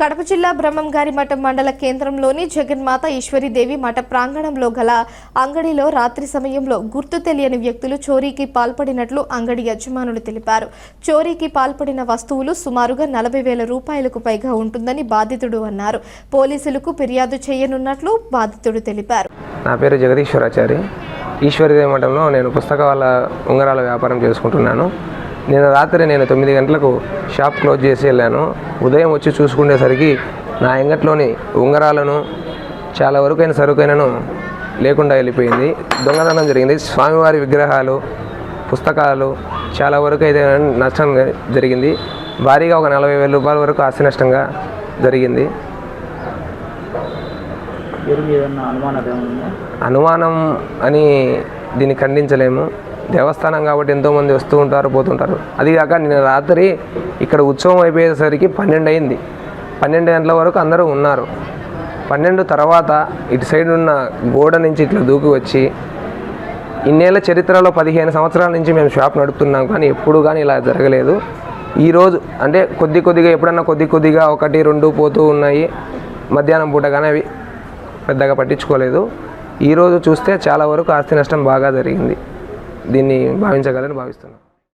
కడప జిల్లా బ్రహ్మంగారి మఠం మండల కేంద్రంలోని జగన్మాత ఈశ్వరీదేవి మఠ ప్రాంగణంలో గల అంగడిలో రాత్రి సమయంలో గుర్తు తెలియని వ్యక్తులు చోరీకి పాల్పడినట్లు అంగడి యజమానులు తెలిపారు. చోరీకి పాల్పడిన వస్తువులు సుమారుగా నలభై వేల రూపాయలకు పైగా ఉంటుందని బాధితుడు అన్నారు. పోలీసులకు ఫిర్యాదు చేయనున్నట్లు బాధితుడు తెలిపారు. నా పేరు జగదీశ్వరాచారి. ఈశ్వరీదేవి మఠంలో నేను పుస్తకాల ఉంగరాల వ్యాపారం చేసుకుంటున్నాను. నేను రాత్రి నేను తొమ్మిది గంటలకు షాప్ క్లోజ్ చేసి వెళ్ళాను. ఉదయం వచ్చి చూసుకునేసరికి నా అంగట్లోని ఉంగరాలను చాలా వరకైన సరుకైనను లేకుండా వెళ్ళిపోయింది. దొంగతనం జరిగింది. స్వామివారి విగ్రహాలు పుస్తకాలు చాలా వరకు అయితే నష్టం జరిగింది. భారీగా ఒక నలభై వేల రూపాయల వరకు ఆస్తి నష్టంగా జరిగింది. అనుమానం అని దీన్ని ఖండించలేము. దేవస్థానం కాబట్టి ఎంతోమంది వస్తూ ఉంటారు పోతుంటారు. అదిగాక నిన్న రాత్రి ఇక్కడ ఉత్సవం అయిపోయేసరికి పన్నెండు అయింది పన్నెండు గంటల వరకు అందరూ ఉన్నారు. పన్నెండు తర్వాత ఇటు సైడ్ ఉన్న గోడ నుంచి ఇట్లా దూకి వచ్చి ఇన్నేళ్ళ చరిత్రలో పదిహేను సంవత్సరాల నుంచి మేము షాప్ నడుపుతున్నాం కానీ ఎప్పుడు కానీ ఇలా జరగలేదు. ఈరోజు అంటే కొద్ది కొద్దిగా ఎప్పుడన్నా కొద్ది కొద్దిగా ఒకటి రెండు పోతూ ఉన్నాయి. మధ్యాహ్నం పూట కానీ అవి పెద్దగా పట్టించుకోలేదు. ఈరోజు చూస్తే చాలా వరకు ఆస్తి నష్టం బాగా జరిగింది. దీన్ని భావించగలని భావిస్తున్నాను